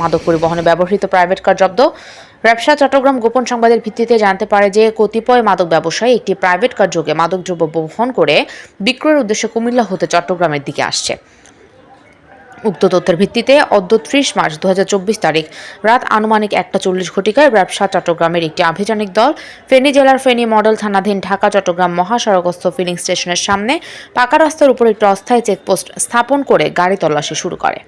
মাদক পরিবহনে ব্যবহৃত প্রাইভেট কার জব্দ। ব্যবসা চট্টগ্রাম গোপন সংবাদের ভিত্তিতে জানতে পারে যে কতিপয় মাদক ব্যবসায়ী একটি প্রাইভেট কার যোগে মাদকদ্রব্য বহন করে বিক্রয়ের উদ্দেশ্যে কুমিল্লা হতে চট্টগ্রামের দিকে আসছে। উক্ত তথ্যের ভিত্তিতে অদ্য ত্রিশ মার্চ দু হাজার চব্বিশ তারিখ রাত আনুমানিক একটা চল্লিশ ঘটিকায় ব্যবসা চট্টগ্রামের একটি আভিযানিক দল ফেনী জেলার ফেনী মডেল থানাধীন ঢাকা চট্টগ্রাম মহাসড়কস্থ ফিলিং স্টেশনের সামনে পাকা রাস্তার উপর একটি অস্থায়ী চেকপোস্ট স্থাপন করে গাড়ি তল্লাশি শুরু করে।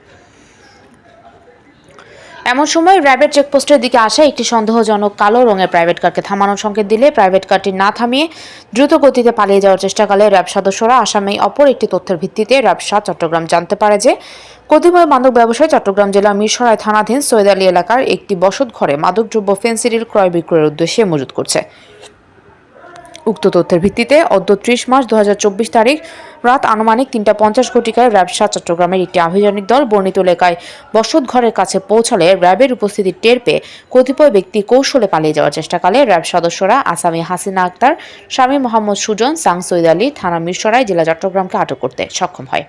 এমন সময় র্যাবের চেকপোস্টের দিকে আসা একটি সন্দেহজনক কালো রঙের প্রাইভেট কারকে থামানোর সংকেত দিলে প্রাইভেট কারটি না থামিয়ে দ্রুত গতিতে পালিয়ে যাওয়ার চেষ্টাকালে র্যাব সদস্যরা আসামি অপর একটি তথ্যের ভিত্তিতে র্যাবসা চট্টগ্রাম জানতে পারে যে কতিপয় মাদক ব্যবসায় চট্টগ্রাম জেলা মিরসরায় থানাধীন সৈয়দ আলী এলাকার একটি বসত ঘরে মাদকদ্রব্য ফেন্সিডিল ক্রয় বিক্রয়ের উদ্দেশ্যে মজুত করছে। উক্ত তথ্যের ভিত্তিতে অদ্য ত্রিশ মার্চ দু হাজার চব্বিশ তারিখ রাত আনুমানিক তিনটা পঞ্চাশ ঘটিকায় র্যাবসা চট্টগ্রামের একটি আভিযানিক দল বর্ণিত এলাকায় বসত ঘরের কাছে পৌঁছালে র্যাবের উপস্থিতি টের পেয়ে কতিপয় ব্যক্তি কৌশলে পালিয়ে যাওয়ার চেষ্টাকালে র্যাব সদস্যরা আসামি হাসিনা আক্তার, স্বামী মোহাম্মদ সুজন সাং সৈদ আলী, থানা মিরসরাই, জেলা চট্টগ্রামকে আটক করতে সক্ষম হয়।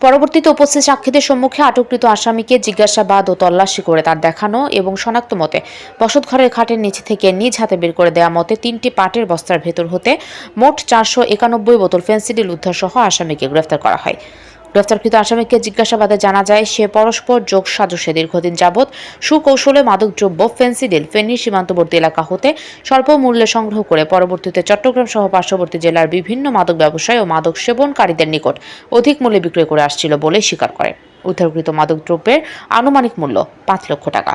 পরবর্তীতে উপস্থিত সাক্ষীদের সম্মুখে আটককৃত আসামিকে জিজ্ঞাসাবাদ ও তল্লাশি করে তার দেখানো এবং শনাক্ত মতে বসতঘরের খাটের নিচে থেকে নিজ হাতে বের করে দেওয়া মতে তিনটি পাটের বস্তার ভেতর হতে মোট চারশো একানব্বই বোতল ফেন্সিডিল উদ্ধার সহ আসামিকে গ্রেফতার করা হয়। গ্রেফতারকৃত আসামিকে জিজ্ঞাসাবাদে জানা যায়, সে পরস্পর যোগ সাজসে দীর্ঘদিন যাবৎ সুকৌশলে মাদকদ্রব্য ফেন্সিডিল ফেনী সীমান্তবর্তী এলাকা হতে স্বল্প মূল্যে সংগ্রহ করে পরবর্তীতে চট্টগ্রাম সহ পার্শ্ববর্তী জেলার বিভিন্ন মাদক ব্যবসায়ী ও মাদক সেবনকারীদের নিকট অধিক মূল্যে বিক্রয় করে আসছিল বলে স্বীকার করে। উদ্ধারকৃত মাদকদ্রব্যের আনুমানিক মূল্য পাঁচ লক্ষ টাকা।